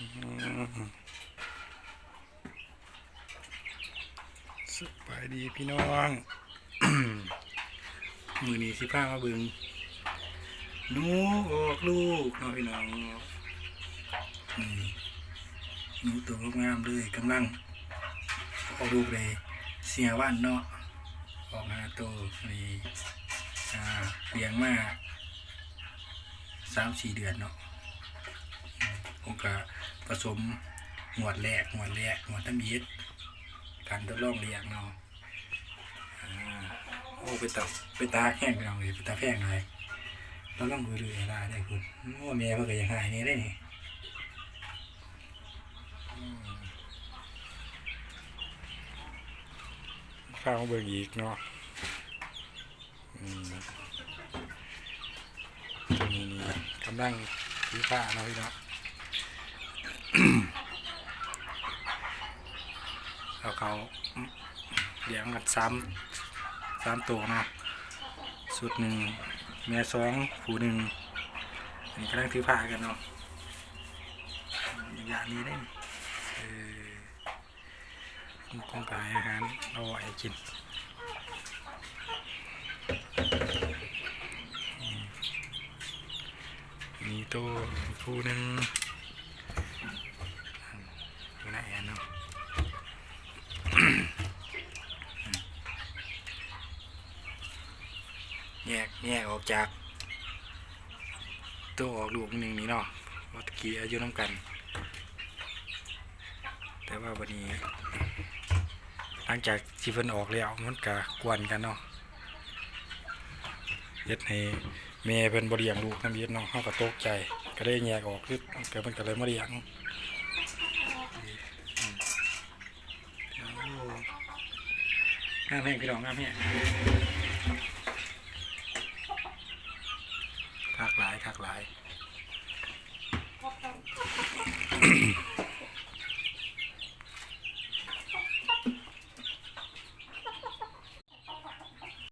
สบายดีพี่น้อง มือนีสิผ้ามาบึงหนูออกลูกเนาะพี่น้องหนูตัวงามเลยกำลังออกลูกเลยเสียวันเนาะออกมาโตนี่เลี้ยงมาสามสี่เดือนเนาะผมก็ ผสมหมวดแรกหมวดแรกหมวดตะมีดการทดลองเลี้ยงเนาะโอ้ไปตาไปตาแห้งไปลองเลยไปตาแพงเลยเราลองดูดูได้ได้คุณโอ้แม่เพิ่นก็ยังหายนี่ได้นี่อืมฟังเบิ่งอีกเนาะตัวนี้นี่กำลังถือผ้าเนาะพี่เนาะ แล้วเขาเลี้ยงกันซ้ำสามตัวนะสุดหนึ่งแม่สองผู้หนึ่งอันนี้กำลังถือผ้ากันเนาะอย่างนี้ได้นี่เออคงไปอาหารเอาไว้กินมีตัวผู้หนึ่งอยู่ไหนอะเนาะ แยกแยกออกจาก ตัวออกลูกหนึ่งนี่เนาะวัตะกี้อายุน้ำกัน แต่ว่าวันนี้ หลังจากที่เพิ่นออกแล้วมันก็กวนกันเนาะเฮ็ดให้แม่เพิ่นบ่เลี้ยงลูกนำเฮ็ดเนาะเฮาก็ตกใจ ก็ได้แยกออกคือก็เพิ่นก็เลยมาเลี้ยงอืมโอ้งามแฮงพี่น้องงามแฮง guy.